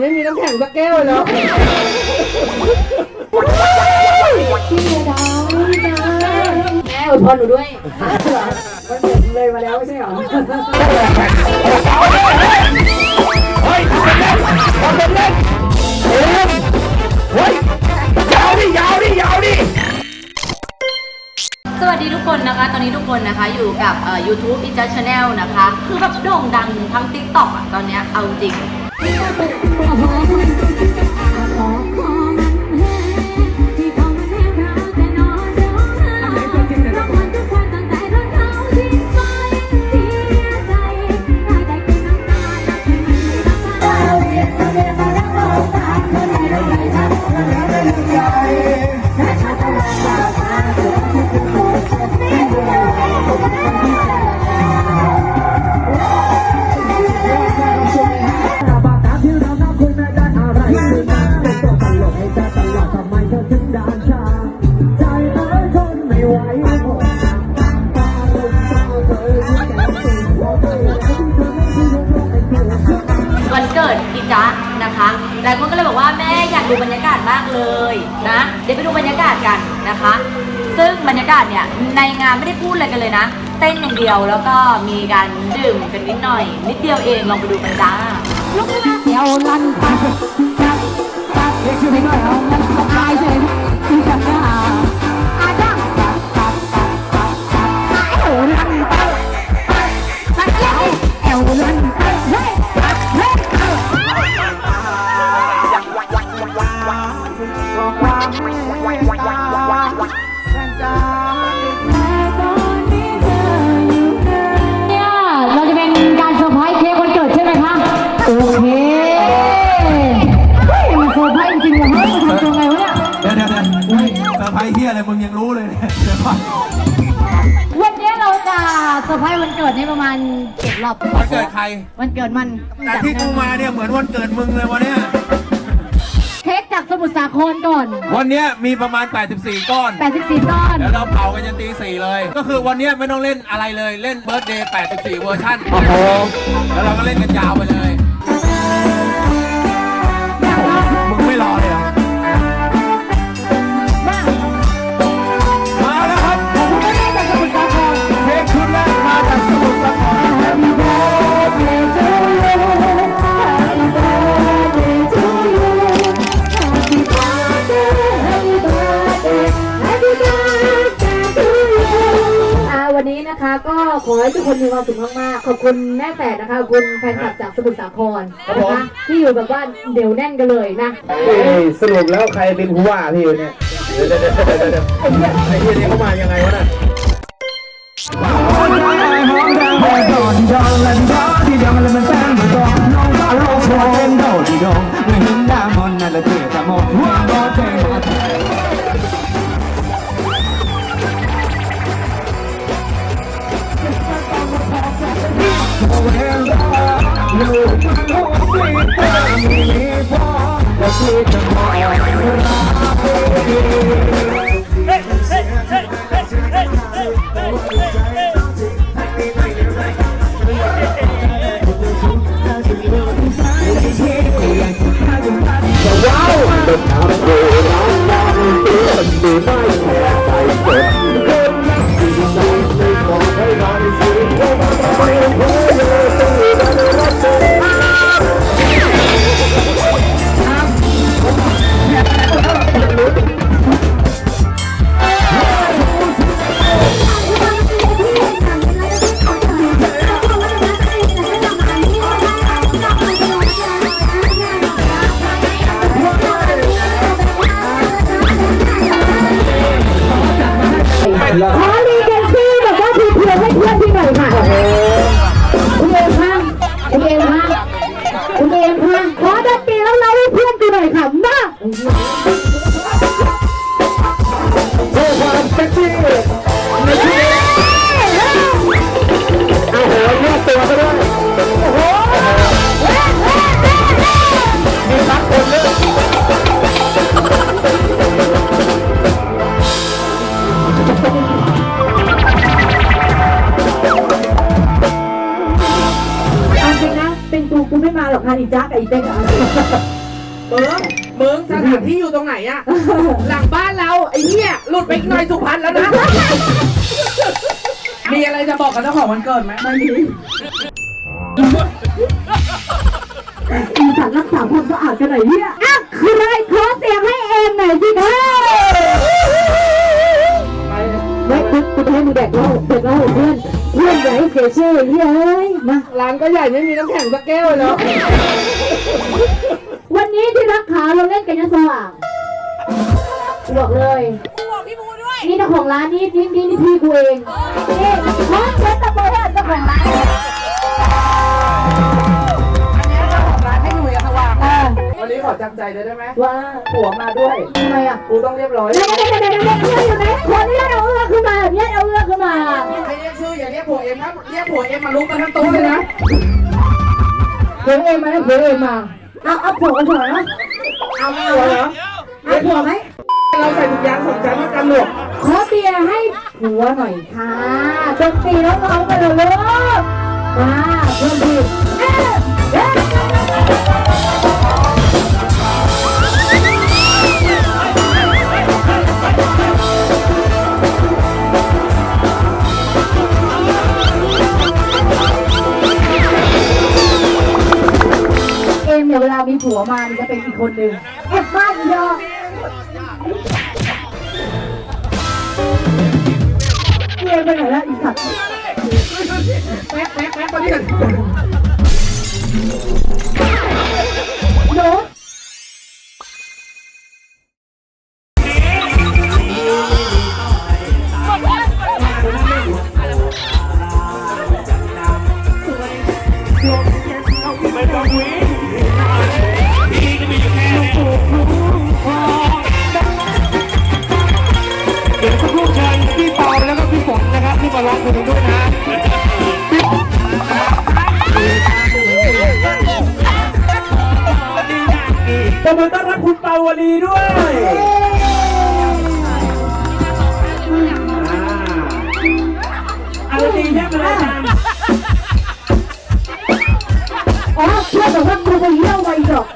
ไม่มีน้ำแข็งสักแก้วเลยเนาะพี่เมียดาวพี่ดาวแม่อวยพรหนูด้วยมันเด็กเลยมาแล้วไม่ใช่เหรอเฮ้ยทำเป็นเล่นทำเป็นเล่นเฮ้ยเฮ้ยยาวดิยาวดิยาวดิสวัสดีทุกคนนะคะ ตอนนี้ทุกคนนะคะอยู่กับเอ่อ YouTube i n j a Channel นะคะ คือแบบโด่งดังทั้ง TikTok อะตอนเนี้ยเอาจริง อ๋อ จ๊ะนะคะหลายคนก็เลยบอกว่าแม่อยากดูบรรยากาศมากเลยนะเดี๋ยวไปดูบรรยากาศกันนะคะ ซึ่งบรรยากาศเนี่ยในงานไม่ได้พูดอะไรกันเลยนะ เต้นอย่างเดียวแล้วก็มีการดื่มกันนิดหน่อย นิดเดียวเองลองไปดูกันจ้าลุกขึ้นมาเดี๋ยวลันปัดปัดปัดเด็กชื่อเพลงว่าเอามันสบายเฉยคือจังหวะอา เลยเนี่ยเดี๋ยวก่อนวันนี้เราจะเซอร์ไพรส์วันเกิดนี่ประมาณเจ็ดรอบวันเกิดใคร วันเกิดมันแต่ที่กูมาเนี่ยเหมือนวันเกิดมึงเลยวันเนี้ยเค้กจากสมุทรสาครก่อน วันเนี้ยมีประมาณ 84 ก้อน 84 ก้อนเดี๋ยวเราเผากันจนตีสี่เลย ก็คือวันเนี้ยไม่ต้องเล่นอะไรเลย เล่นเบิร์ดเดย์84 เวอร์ชันแล้วเราก็เล่นกันยาวไปเลย นะคะขอบคุณแฟนคลับจากสมุทรสาครนะคะที่อยู่แบบว่าเดี๋ยวแน่นกันเลยนะสรุปแล้วใครเป็นผู้ว่าพี่เนี่ยเดี๋ยวเดี๋ยวเดี๋ยวเดี๋ยวเดี๋ยวไอ้เหี้ยนี่เขามายังไงวะน่ะ Hello, hello, no, no, no, กูกูไม่มาหรอกค่ะอีจ้ากับอีเป๊กอะมึงมึงสถานที่อยู่ตรงไหนอะหลังบ้านเราไอ้เนี่ยหลุดไปอีกหน่อยสุพรรณแล้วนะ มีอะไรจะบอกกับเจ้าของวันเกิดไหมไม่มีอีสัตว์รักษาความสะอาดกันหน่อยเนี่ย อะคืออะไรขอเสียงให้เอ็มหน่อยสิคะ ไม่กูกูจะให้มึงแดกเหล้าแดกเหล้าเพื่อนเพื่อนอย่าให้เสียชื่อเฮ้ยมาร้านก็ใหญ่ไม่มีน้ำแข็งสักแก้วเลยเนาะวันนี้ที่รักขาเราเล่นกันยันสว่างบอกเลยนี่เจ้าของร้านนี่นี่นี่นี่พี่กูเองนี่ขอเชิญตะโกนให้เจ้าของร้านอันนี้เจ้าของร้านให้หนุ่ยสว่างเออวันนี้ขอจำใจเลยได้ไหมว่าผัวมาด้วยทำไมอะกูต้องเรียบร้อยเดี๋ยวเดี๋ยวเดี๋ยวเดี๋ยวอยู่ไหน กมาทั้งโต๊ะเลยนะเดี๋ยวเอ็มมาเดี๋ยวเอ็มมาเอาเอาผัวกันเถอะนะเอาผัวเหรอเอาผัวไหมเราใส่ถุงยางสองชั้นมากันหนวกขอเบียร์ให้ผัวหน่อยค่ะจงตีน้องๆกันเลยลูกมาเพิ่มดีเอ๊ะเอ๊ะ ผัวมานี่จะเป็นอีกคนหนึ่งเก็บบ้านอีดอกเอ็มไปไหนแล้วอีสัตว์แป๊กแป๊กแป๊กมาดิกัน ตบมือต้อนรับคุณปาวลีด้วยอะไรดีแค่ไหนกันอ๋อเชื่อแต่ว่ากูไปเยี่ยวไวหรอก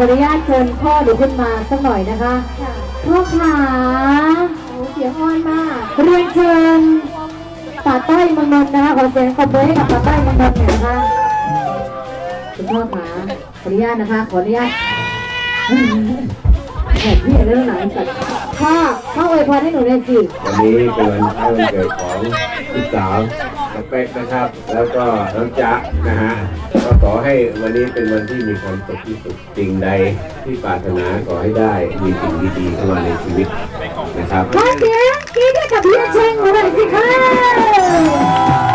ขออนุญาตเชิญพ่อหนูขึ้นมาสักหน่อยนะคะพ่อขาเสียงอ่อนมาก เรียนเชิญป่าใต้เมืองนนท์นะคะขอเสียงตบมือให้กับป่าใต้เมืองนนท์หน่อยนะคะพ่อขาขออนุญาตนะคะ ขออนุญาตแอบพี่เรื่องไหนสัตว์พ่อพ่ออวยพรให้หนูเลยสิวันนี้เป็นวันคล้ายวันเกิดของลูกสาวส เปกนะครับ แล้วก็น้องจ๊ะนะฮะก็ขอให้วันนี้เป็นวันที่มีความสุขที่สุดสิ่งใดที่ปรารถนาขอให้ได้มีสิ่งดีๆเข้ามาในชีวิตนะครับ ขอเสียงกรี๊ดให้กับพี่เชงหน่อยสิคะ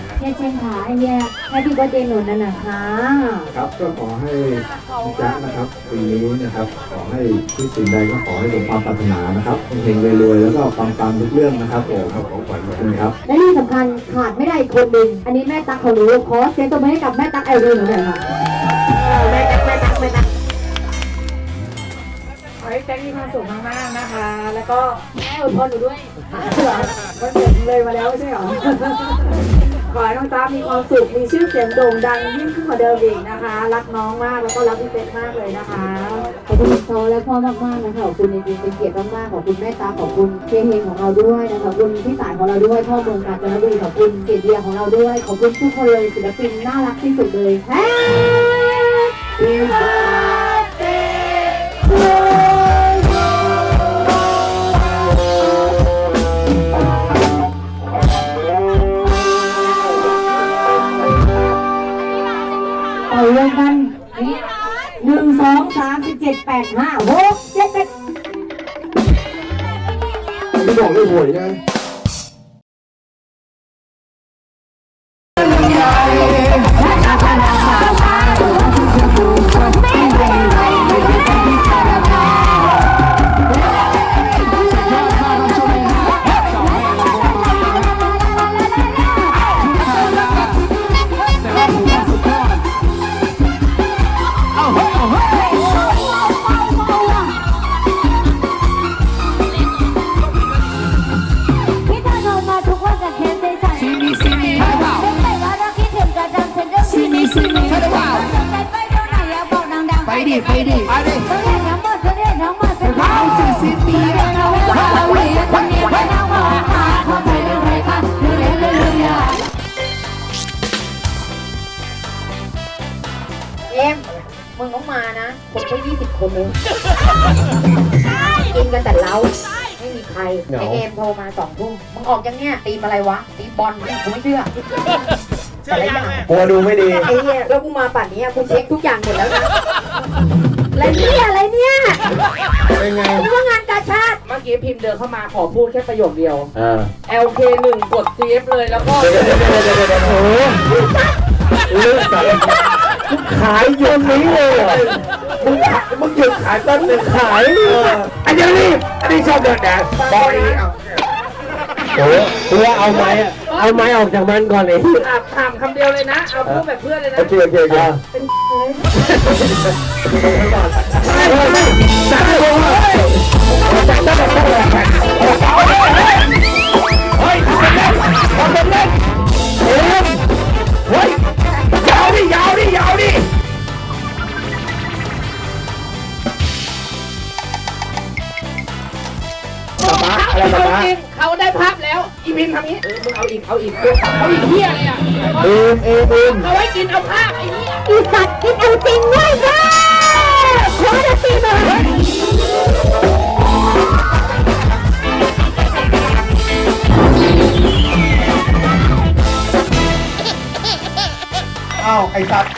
นะฮะ เฮียเชงขาเฮียให้พี่ก็เจนหนุนนั่นนะคะ ครับก็ขอให้พี่แจ๊คนะครับปีนี้นะครับ ขอให้ที่สิ่งใดก็ขอให้สมความปรารถนานะครับเฮงๆรวยๆแล้วก็ปังๆทุกเรื่องนะครับผมเอาของขวัญขมาอบให้คุณครับและที่สำคัญขาดไม่ได้อีกคนหนึ่งอันนี้แม่ตั๊กเขารู้ขอเสียงตบมือให้กับแม่ตั๊กไอรีนหน่อยค่ะแม่ตักแม่ตักแม่ตักขอให้แจ๊คมีความสุขมากๆนะคะ แล้วก็แม่อวยพรหนูด้วยวันเกิดเลยมาแล้วไม่ใช่หรอ ขอให้น้องจ้ามีความสุข มีชื่อเสียงโด่งดังยิ่งขึ้นกว่าเดิมอีกนะคะ รักน้องมากแล้วก็รักพี่เป็ดมากเลยนะคะ ขอบคุณซอและพ่อมากๆนะคะขอบคุณจริงๆเป็นเกียรติมากๆขอบคุณแม่ตาขอบคุณเคเฮงของเราด้วยนะคะขอบคุณพี่สายของเราด้วยพ่อเมืองกาญจนบุรีขอบคุณเกียรติเดียของเราด้วย ขอบคุณทุกคนเลยศิลปินน่ารักที่สุดเลย Happy birthday เอา ดแปดห้าหกเจ็ดแปดไม่บอกเลยหวยนะ มีใครไอเอ็มโทรมาสองทุ่มมึงออกยังเนี่ยตีมอะไรวะตีบอลกูไม่เชื่อแต่ละอย่างกลัวดูไม่ดี ไอ้เนี่ยแล้วกูมาป่านนี้กูเช็คทุกอย่างหมดแล้วนะอะไรเนี่ยอะไรเนี่ยเป็นไง นึกว่างานกาชาติเมื่อกี้พิมพ์เดินเข้ามาขอพูดแค่ประโยคเดียวเออ LK 1 กด CF เลยแล้วก็เดี๋ยวเดี๋ยวเดี๋ยวเดี๋ยวเดี๋ยวโอ้โหเลือกสารขายโยนนี้เลยเหรอ มึงขายมึงหยุดขายต้นหนึ่งขายเอออันนี้รีบอันนี้ชอบเดินแดดบอยเอาโอ้โหตัวเอาไม้อะเอาไม้ออกจากมันก่อนเลยถามถามคำเดียวเลยนะ เอาพูดแบบเพื่อนเลยนะ โอเคโอเคโอเคใช่ใช่ใช่เลยเฮ้ยทำเป็นเล่นทำเป็นเล่นเฮ้ยเฮ้ยยาวดิยาวดิ ยาวดิอะไรเขานะจริงเขาได้ภาพแล้ว อีพิมพ์ทำนี้เออมึงเอาอีก เอาอีก เอาอีกเฮียอะไรอะเอ็มเอ็มเอ็มเอาไว้กินเอาภาพไอ้เหี้ยอีสัตว์กินเอาจริงด้วยค่ะขอจะตีมาอ้าวไอ้สัตว์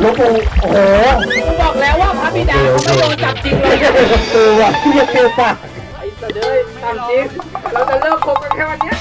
หลวงปู่โอ้โหกูบอกแล้วว่าพระบิดาเขาไม่โดนจับจริงเลย ตัวว่ะเรียกเกลียวปาก ไอ้สัตว์เอ้ย ทำจริงเราจะเลิกคบกันแค่วันเนี้ย